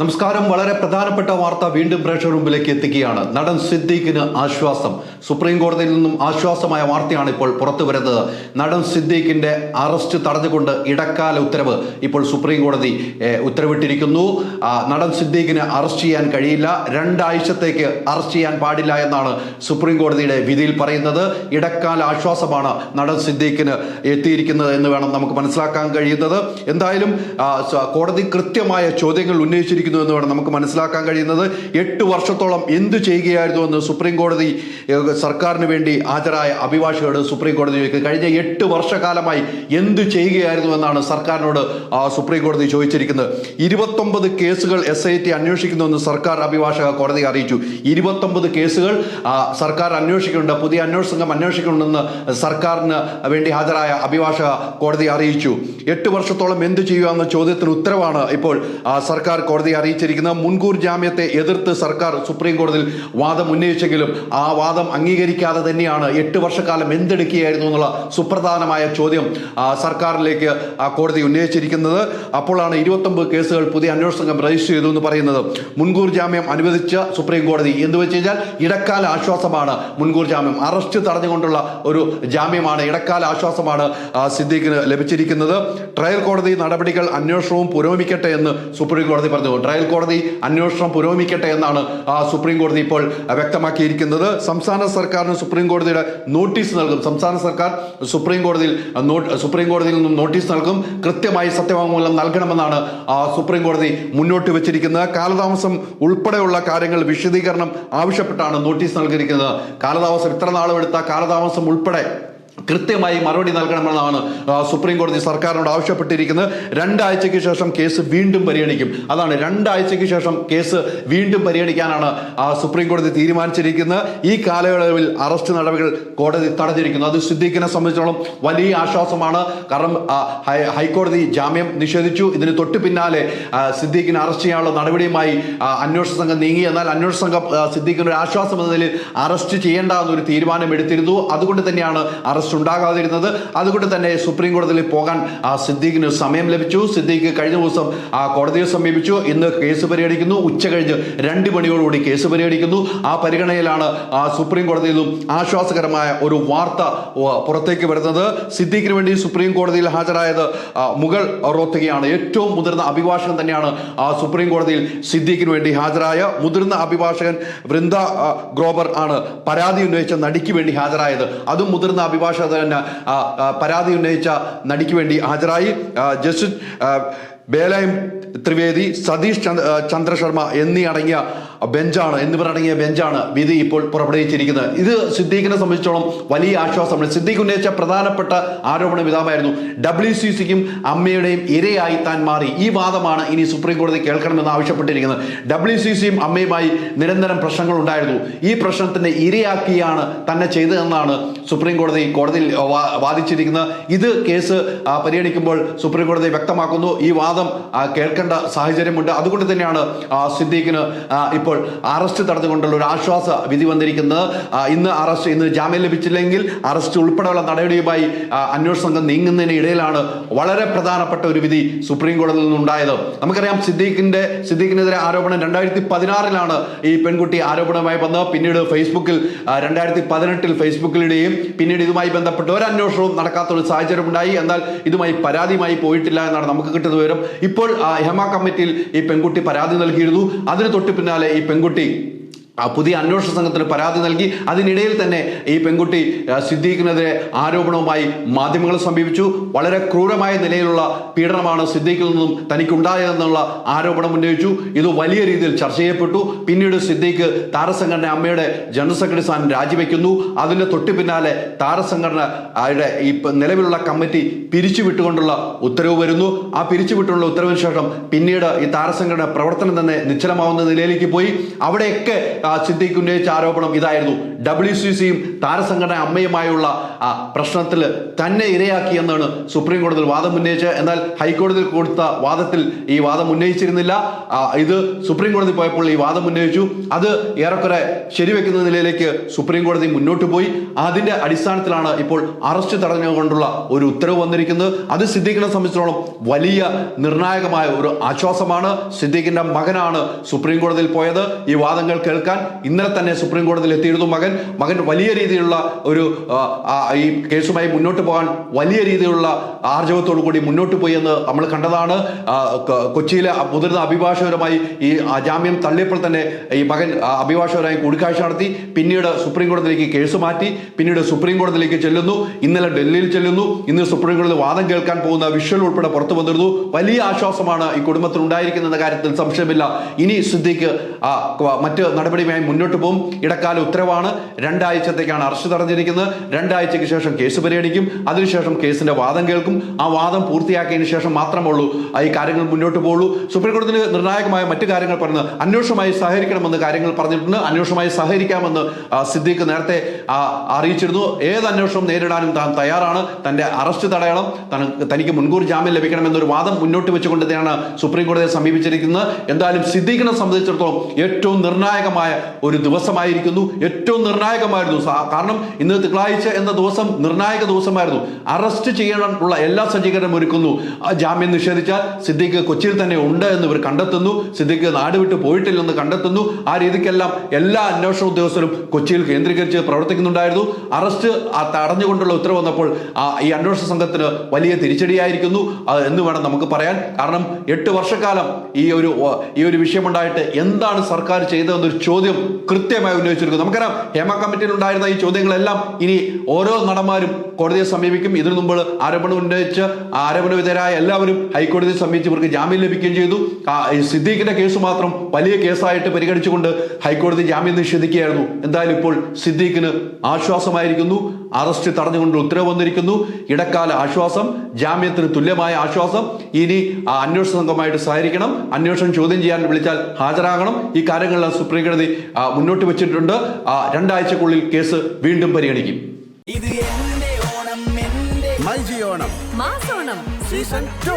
നമസ്കാരം. വളരെ പ്രധാനപ്പെട്ട വാർത്ത വീണ്ടും പ്രേക്ഷകർ മുമ്പിലേക്ക് എത്തിക്കുകയാണ്. നടൻ സിദ്ദീഖിന് ആശ്വാസം. സുപ്രീം കോടതിയിൽ നിന്നും ആശ്വാസമായ വാർത്തയാണ് ഇപ്പോൾ പുറത്തു വരുന്നത്. നടൻ സിദ്ദീഖിന്റെ അറസ്റ്റ് തടഞ്ഞുകൊണ്ട് ഇടക്കാല ഉത്തരവ് ഇപ്പോൾ സുപ്രീം കോടതി ഉത്തരവിട്ടിരിക്കുന്നു. നടൻ സിദ്ദീഖിന് അറസ്റ്റ് ചെയ്യാൻ കഴിയില്ല. രണ്ടാഴ്ചത്തേക്ക് അറസ്റ്റ് ചെയ്യാൻ പാടില്ല എന്നാണ് സുപ്രീം കോടതിയുടെ വിധിയിൽ പറയുന്നത്. ഇടക്കാല ആശ്വാസമാണ് നടൻ സിദ്ദീഖിന് എത്തിയിരിക്കുന്നത് എന്ന് വേണം നമുക്ക് മനസ്സിലാക്കാൻ കഴിയുന്നത്. എന്തായാലും കോടതി കൃത്യമായ ചോദ്യങ്ങൾ ഉന്നയിച്ചിരിക്കുന്നു. എന്ന് വേണം നമുക്ക് മനസ്സിലാക്കാൻ കഴിയുന്നത്. എട്ട് വർഷത്തോളം എന്തു ചെയ്യുകയായിരുന്നു എന്ന് സുപ്രീം കോടതി സർക്കാരിന് വേണ്ടി ഹാജരായ അഭിഭാഷകരോട് സുപ്രീം കോടതി ചോദിക്കുന്നത് കഴിഞ്ഞ എട്ട് വർഷക്കാലമായി എന്തു ചെയ്യുകയായിരുന്നു എന്നാണ് സർക്കാരിനോട് സുപ്രീം കോടതി ചോദിച്ചിരിക്കുന്നത്. ഇരുപത്തൊമ്പത് കേസുകൾ എസ് ഐ ടി അന്വേഷിക്കുന്നുവെന്ന് സർക്കാർ അഭിഭാഷക കോടതി അറിയിച്ചു. ഇരുപത്തൊമ്പത് കേസുകൾ സർക്കാർ അന്വേഷിക്കുന്നുണ്ട്. പുതിയ അന്വേഷണ സംഘം അന്വേഷിക്കുന്നുണ്ടെന്ന് സർക്കാരിന് വേണ്ടി ഹാജരായ അഭിഭാഷക കോടതി അറിയിച്ചു. എട്ട് വർഷത്തോളം എന്ത് ചെയ്യുക എന്ന ചോദ്യത്തിന് ഉത്തരവാണ് ഇപ്പോൾ സർക്കാർ കോടതി അറിയിച്ചിരിക്കുന്നത് മുൻകൂർ ജാമ്യത്തെ എതിർത്ത് സർക്കാർ സുപ്രീം കോടതിയിൽ വാദം ഉന്നയിച്ചെങ്കിലും ആ വാദം അംഗീകരിക്കാതെ തന്നെയാണ് എട്ട് വർഷക്കാലം എന്തെടുക്കുകയായിരുന്നു എന്നുള്ള സുപ്രധാനമായ ചോദ്യം സർക്കാരിലേക്ക് കോടതി ഉന്നയിച്ചിരിക്കുന്നത്. അപ്പോഴാണ് ഇരുപത്തൊമ്പത് കേസുകൾ പുതിയ അന്വേഷണ സംഘം രജിസ്റ്റർ ചെയ്തു എന്ന് പറയുന്നത്. മുൻകൂർ ജാമ്യം അനുവദിച്ച സുപ്രീം കോടതി എന്ന് വെച്ച് കഴിഞ്ഞാൽ ഇടക്കാല ആശ്വാസമാണ് മുൻകൂർ ജാമ്യം. അറസ്റ്റ് തടഞ്ഞുകൊണ്ടുള്ള ഒരു ജാമ്യമാണ് ഇടക്കാല ആശ്വാസമാണ് സിദ്ദീഖിന് ലഭിച്ചിരിക്കുന്നത്. ട്രയൽ കോടതി നടപടികൾ അന്വേഷണവും പുരോഗമിക്കട്ടെ എന്ന് സുപ്രീം കോടതി പറഞ്ഞു. ട്രയൽ കോടതി അന്വേഷണം പുരോഗമിക്കട്ടെ എന്നാണ് സുപ്രീം കോടതി ഇപ്പോൾ വ്യക്തമാക്കിയിരിക്കുന്നത്. സംസ്ഥാന സർക്കാരിന് സുപ്രീം കോടതിയുടെ നോട്ടീസ് നൽകും. സംസ്ഥാന സർക്കാർ സുപ്രീം കോടതിയിൽ സുപ്രീം കോടതിയിൽ നിന്നും നോട്ടീസ് നൽകും. കൃത്യമായി സത്യവാങ്മൂലം നൽകണമെന്നാണ് സുപ്രീം കോടതി മുന്നോട്ട് വെച്ചിരിക്കുന്നത്. കാലതാമസം ഉൾപ്പെടെയുള്ള കാര്യങ്ങൾ വിശദീകരണം ആവശ്യപ്പെട്ടാണ് നോട്ടീസ് നൽകിയിരിക്കുന്നത്. കാലതാമസം ഇത്ര നാളും എടുത്ത കാലതാമസം ഉൾപ്പെടെ കൃത്യമായി മറുപടി നൽകണമെന്നാണ് സുപ്രീം കോടതി സർക്കാരിനോട് ആവശ്യപ്പെട്ടിരിക്കുന്നത്. രണ്ടാഴ്ചയ്ക്ക് ശേഷം കേസ് വീണ്ടും പരിഗണിക്കും. അതാണ് രണ്ടാഴ്ചയ്ക്ക് ശേഷം കേസ് വീണ്ടും പരിഗണിക്കാനാണ് സുപ്രീം കോടതി തീരുമാനിച്ചിരിക്കുന്നത്. ഈ കാലയളവിൽ അറസ്റ്റ് നടപടികൾ കോടതി തടഞ്ഞിരിക്കുന്നു. അത് സിദ്ദീഖിനെ സംബന്ധിച്ചിടത്തോളം വലിയ ആശ്വാസമാണ്. കാരണം ഹൈക്കോടതി ജാമ്യം നിഷേധിച്ചു. ഇതിന് തൊട്ട് പിന്നാലെ സിദ്ദീഖിനെ അറസ്റ്റ് ചെയ്യാനുള്ള നടപടിയുമായി അന്വേഷണ സംഘം നീങ്ങി. എന്നാൽ അന്വേഷണ സംഘം സിദ്ദീഖിന് ഒരു ആശ്വാസം എന്ന നിലയിൽ അറസ്റ്റ് ചെയ്യേണ്ട എന്നൊരു തീരുമാനം എടുത്തിരുന്നു. അതുകൊണ്ട് തന്നെയാണ് അറസ്റ്റ് ഉണ്ടാകാതിരുന്നത്. അതുകൊണ്ട് തന്നെ സുപ്രീം കോടതിയിൽ പോകാൻ ആ, സിദ്ദീഖിന് സമയം ലഭിച്ചു. സിദ്ദീഖ് കഴിഞ്ഞ ദിവസം ആ, കോടതിയെ സമീപിച്ചു. ഇന്ന് കേസ് പരിഗണിക്കുന്നു. ഉച്ച കഴിഞ്ഞ് രണ്ട് മണിയോടുകൂടി കേസ് പരിഗണിക്കുന്നു. ആ പരിഗണനയിലാണ് സുപ്രീം കോടതിയിൽ ആശ്വാസകരമായ ഒരു വാർത്ത പുറത്തേക്ക് വരുന്നത്. സിദ്ദീഖിന് വേണ്ടി സുപ്രീം കോടതിയിൽ ഹാജരായത് മുഗൾ റോത്തകിയാണ്. ഏറ്റവും മുതിർന്ന അഭിഭാഷകൻ തന്നെയാണ് ആ, സുപ്രീം കോടതിയിൽ സിദ്ദീഖിന് വേണ്ടി ഹാജരായ. മുതിർന്ന അഭിഭാഷകൻ വൃന്ദ ഗ്രോബർ ആണ് പരാതി ഉന്നയിച്ച നടിക്ക് വേണ്ടി ഹാജരായത്. അതും മുതിർന്ന അഭിഭാഷകർ ആ, പരാതി ഉന്നയിച്ച നടിക്ക് വേണ്ടി ഹാജരായി. ജസ്റ്റിസ് ബേലയം ത്രിവേദി സതീഷ് ചന്ദ്രശർമ്മ എന്നീ അടങ്ങിയ ബെഞ്ചാണ് എന്നിവർ അടങ്ങിയ ബെഞ്ചാണ് വിധി ഇപ്പോൾ പുറപ്പെടുവിച്ചിരിക്കുന്നത്. ഇത് സിദ്ദീഖിനെ സംബന്ധിച്ചോളം വലിയ ആശ്വാസമാണ്. സിദ്ദീഖ് ഉന്നയിച്ച പ്രധാനപ്പെട്ട ആരോപണം ഇതാമായിരുന്നു ഡബ്ല്യു സി സിക്കും അമ്മയുടെയും ഇരയായി താൻ മാറി. ഈ വാദമാണ് ഇനി സുപ്രീം കോടതി കേൾക്കണമെന്ന് ആവശ്യപ്പെട്ടിരിക്കുന്നത്. ഡബ്ല്യു സി സിയും അമ്മയുമായി നിരന്തരം പ്രശ്നങ്ങൾ ഉണ്ടായിരുന്നു. ഈ പ്രശ്നത്തിന്റെ ഇരയാക്കിയാണ് തന്നെ ചെയ്തതെന്നാണ് സുപ്രീം കോടതി കോടതിയിൽ വാദിച്ചിരിക്കുന്നത്. ഇത് കേസ് പരിഗണിക്കുമ്പോൾ സുപ്രീം കോടതി വ്യക്തമാക്കുന്നു. ഈ വാദം ആ, കേൾക്കേണ്ട സാഹചര്യമുണ്ട്. അതുകൊണ്ട് തന്നെയാണ് സിദ്ദീഖിന് ഇപ്പോൾ അറസ്റ്റ് തടഞ്ഞുകൊണ്ടുള്ള ഒരു ആശ്വാസ വിധി വന്നിരിക്കുന്നത്. ഇന്ന് അറസ്റ്റ് ഇന്ന് ജാമ്യം ലഭിച്ചില്ലെങ്കിൽ അറസ്റ്റ് ഉൾപ്പെടെയുള്ള നടപടിയുമായി അന്വേഷണ സംഘം നീങ്ങുന്നതിന് ഇടയിലാണ് വളരെ പ്രധാനപ്പെട്ട ഒരു വിധി സുപ്രീം കോടതിയിൽ നിന്നുണ്ടായത്. നമുക്കറിയാം സിദ്ദീഖിന്റെ സിദ്ദീഖിനെതിരെ ആരോപണം രണ്ടായിരത്തി പതിനാറിലാണ് ഈ പെൺകുട്ടി ആരോപണവുമായി വന്നത്. പിന്നീട് ഫേസ്ബുക്കിൽ രണ്ടായിരത്തി പതിനെട്ടിൽ ഫേസ്ബുക്കിലിടുകയും പിന്നീട് ഇതുമായി ബന്ധപ്പെട്ട് ഒരു അന്വേഷണവും നടക്കാത്ത ഒരു സാഹചര്യം ഉണ്ടായി എന്നാൽ ഇതുമായി പരാതിയുമായി പോയിട്ടില്ല എന്നാണ് നമുക്ക് കിട്ടുന്ന വിവരം. ഇപ്പോൾ ഹെമ കമ്മിറ്റിയിൽ ഈ പെൺകുട്ടി പരാതി നൽകിയിരുന്നു. അതിന് തൊട്ട് പിന്നാലെ ഈ പെൺകുട്ടി ആ പുതിയ അന്വേഷണ സംഘത്തിന് പരാതി നൽകി. അതിനിടയിൽ തന്നെ ഈ പെൺകുട്ടി സിദ്ദീഖിനെതിരെ ആരോപണവുമായി മാധ്യമങ്ങളെ സമീപിച്ചു. വളരെ ക്രൂരമായ നിലയിലുള്ള പീഡനമാണ് സിദ്ദീഖിൽ നിന്നും തനിക്കുണ്ടായതെന്നുള്ള ആരോപണം ഉന്നയിച്ചു. ഇത് വലിയ രീതിയിൽ ചർച്ച ചെയ്യപ്പെട്ടു. പിന്നീട് സിദ്ദീഖ് താരസംഘടന അമ്മയുടെ ജനറൽ സെക്രട്ടറി സ്ഥാനം രാജിവെക്കുന്നു. അതിന്റെ തൊട്ടു പിന്നാലെ താരസംഘടനയുടെ ഈ നിലവിലുള്ള കമ്മിറ്റി പിരിച്ചുവിട്ടുകൊണ്ടുള്ള ഉത്തരവ് വരുന്നു. ആ പിരിച്ചുവിട്ടുള്ള ഉത്തരവിന് ശേഷം പിന്നീട് ഈ താരസംഘടന പ്രവർത്തനം തന്നെ നിശ്ചലമാവുന്ന നിലയിലേക്ക് പോയി. അവിടെയൊക്കെ ആ, സിദ്ദീഖ് ആരോപണം ഇതായിരുന്നു. ഡബ്ല്യു സി സിയും താരസംഘടന അമ്മയുമായുള്ള ആ, പ്രശ്നത്തിൽ തന്നെ ഇരയാക്കി എന്നാണ് സുപ്രീം കോടതിയിൽ വാദം ഉന്നയിച്ചത്. എന്നാൽ ഹൈക്കോടതിയിൽ കൊടുത്ത വാദത്തിൽ ഈ വാദം ഉന്നയിച്ചിരുന്നില്ല. ഇത് സുപ്രീം കോടതി പോയപ്പോൾ ഈ വാദം ഉന്നയിച്ചു. അത് ഏറെക്കുറെ ശരിവെക്കുന്ന നിലയിലേക്ക് സുപ്രീം കോടതി മുന്നോട്ട് പോയി. അതിന്റെ അടിസ്ഥാനത്തിലാണ് ഇപ്പോൾ അറസ്റ്റ് തടഞ്ഞുകൊണ്ടുള്ള ഒരു ഉത്തരവ് വന്നിരിക്കുന്നത്. അത് സിദ്ദീഖിനെ സംബന്ധിച്ചിടത്തോളം വലിയ നിർണായകമായ ഒരു ആശ്വാസമാണ്. സിദ്ദീഖിന്റെ മകനാണ് സുപ്രീം കോടതിയിൽ പോയത്. ഈ വാദങ്ങൾ കേൾക്കാൻ ഇന്നലെ തന്നെ സുപ്രീം കോടതിയിൽ എത്തിയിരുന്നു മകൻ. മകൻ വലിയ രീതിയിലുള്ള ഒരു ഈ കേസുമായി മുന്നോട്ട് പോകാൻ വലിയ രീതിയിലുള്ള ആർജവത്തോടു കൂടി മുന്നോട്ട് പോയി എന്ന് നമ്മൾ കണ്ടതാണ്. കൊച്ചിയിലെ മുതിർന്ന അഭിഭാഷകരുമായി ഈ ജാമ്യം തള്ളിയപ്പോൾ തന്നെ ഈ മകൻ അഭിഭാഷകരായി കൂടിക്കാഴ്ച നടത്തി. പിന്നീട് സുപ്രീം കോടതിയിലേക്ക് കേസ് മാറ്റി. പിന്നീട് സുപ്രീം കോടതിയിലേക്ക് ചെല്ലുന്നു. ഇന്നലെ ഡൽഹിയിൽ ചെല്ലുന്നു. ഇന്ന് സുപ്രീം കോടതി വാദം കേൾക്കാൻ പോകുന്ന വിഷ്വൽ ഉൾപ്പെടെ പുറത്തു വന്നിരുന്നു. വലിയ ആശ്വാസമാണ് ഈ കുടുംബത്തിൽ ഉണ്ടായിരിക്കുന്ന കാര്യത്തിൽ സംശയമില്ല. ഇനി സിദ്ധിക്ക് മറ്റ് നടപടിയുമായി മുന്നോട്ട് പോകും. ഇടക്കാല ഉത്തരവാണ്. രണ്ടാഴ്ചത്തേക്കാണ് അറസ്റ്റ് തടഞ്ഞിരിക്കുന്നത്. രണ്ടാഴ്ചയ്ക്ക് ശേഷം കേസ് പരിഗണിക്കും. അതിനുശേഷം കേസിന്റെ വാദം കേൾക്കും. ആ വാദം പൂർത്തിയാക്കിയതിനു ശേഷം മാത്രമേ ഉള്ളൂ ഈ കാര്യങ്ങൾ മുന്നോട്ട് പോകുള്ളൂ സുപ്രീം നിർണായകമായ മറ്റു കാര്യങ്ങൾ പറഞ്ഞത് അന്വേഷണമായി സഹകരിക്കണമെന്ന് കാര്യങ്ങൾ പറഞ്ഞിട്ടുണ്ട്. അന്വേഷണമായി സഹകരിക്കാമെന്ന് സിദ്ദിഖ് നേരത്തെ അറിയിച്ചിരുന്നു. ഏത് അന്വേഷണം നേരിടാനും താൻ തയ്യാറാണ്. തന്റെ അറസ്റ്റ് തടയണം. തനിക്ക് മുൻകൂർ ജാമ്യം ലഭിക്കണമെന്നൊരു വാദം മുന്നോട്ട് വെച്ചുകൊണ്ട് തന്നെയാണ് സുപ്രീം കോടതിയെ സമീപിച്ചിരിക്കുന്നത്. എന്തായാലും സിദ്ദീഖിനെ സംബന്ധിച്ചിടത്തോളം ഏറ്റവും നിർണായകമായ ഒരു ദിവസമായിരിക്കുന്നു. ഏറ്റവും നിർണായകമായിരുന്നു. കാരണം ഇന്ന് തിങ്കളാഴ്ച എന്ന ദിവസം നിർണായക ദിവസമായിരുന്നു. അറസ്റ്റ് ചെയ്യാനുള്ള എല്ലാ സജ്ജീകരണം ഒരുക്കുന്നു. ജാമ്യം നിഷേധിച്ചാൽ സിദ്ദിഖ് കൊച്ചിയിൽ തന്നെ ഉണ്ട് എന്ന് ഇവർ കണ്ടെത്തുന്നു. സിദ്ദിഖ് നാട് വിട്ട് പോയിട്ടില്ലെന്ന് കണ്ടെത്തുന്നു. ആ രീതിക്കെല്ലാം എല്ലാ അന്വേഷണ ഉദ്യോഗസ്ഥരും കൊച്ചിയിൽ കേന്ദ്രീകരിച്ച് പ്രവർത്തിക്കുന്നുണ്ടായിരുന്നു. അറസ്റ്റ് തടഞ്ഞുകൊണ്ടുള്ള ഉത്തരവ് വന്നപ്പോൾ ഈ അന്വേഷണ സംഘത്തിന് വലിയ തിരിച്ചടിയായിരിക്കുന്നു. എന്ന് വേണം നമുക്ക് പറയാൻ. കാരണം എട്ട് വർഷക്കാലം ഈ ഒരു ഈ ഒരു വിഷയമുണ്ടായിട്ട് എന്താണ് സർക്കാർ ചെയ്തതെന്നൊരു ചോദ്യം കൃത്യമായി ഉന്നയിച്ചിരിക്കുന്നു. നമുക്കറിയാം ഹേമ കമ്മിറ്റിയിൽ ഉണ്ടായിരുന്ന ഈ ചോദ്യങ്ങളെല്ലാം ഇനി ഓരോ നടന്മാരും കോടതിയെ സമീപിക്കും. ഇതിനു മുമ്പ് ആരോപണം ഉന്നയിച്ച് ആരോപണ വിധേയരായ എല്ലാവരും ഹൈക്കോടതിയെ സമീപിച്ച് ഇവർക്ക് ജാമ്യം ലഭിക്കുകയും ചെയ്തു. സിദ്ദീഖിന്റെ കേസ് മാത്രം വലിയ കേസായിട്ട് പരിഗണിച്ചുകൊണ്ട് ഹൈക്കോടതി ജാമ്യം നിഷേധിക്കുകയായിരുന്നു. എന്തായാലും ഇപ്പോൾ സിദ്ദീഖിന് ആശ്വാസമായിരിക്കുന്നു. അറസ്റ്റ് തടഞ്ഞുകൊണ്ട് ഉത്തരവ് വന്നിരിക്കുന്നു. ഇടക്കാല ആശ്വാസം ജാമ്യത്തിന് തുല്യമായ ആശ്വാസം. ഇനി അന്വേഷണ സംഘമായിട്ട് സഹകരിക്കണം. അന്വേഷണം ചോദ്യം ചെയ്യാൻ വിളിച്ചാൽ ഹാജരാകണം. ഈ കാര്യങ്ങളെല്ലാം സുപ്രീം കോടതി മുന്നോട്ട് വെച്ചിട്ടുണ്ട്. ആ, രണ്ടാഴ്ചക്കുള്ളിൽ കേസ് വീണ്ടും പരിഗണിക്കും. ഇത് എന്റെ ഓണം എന്റെ മൈജി ഓണം മാസോണം. Season two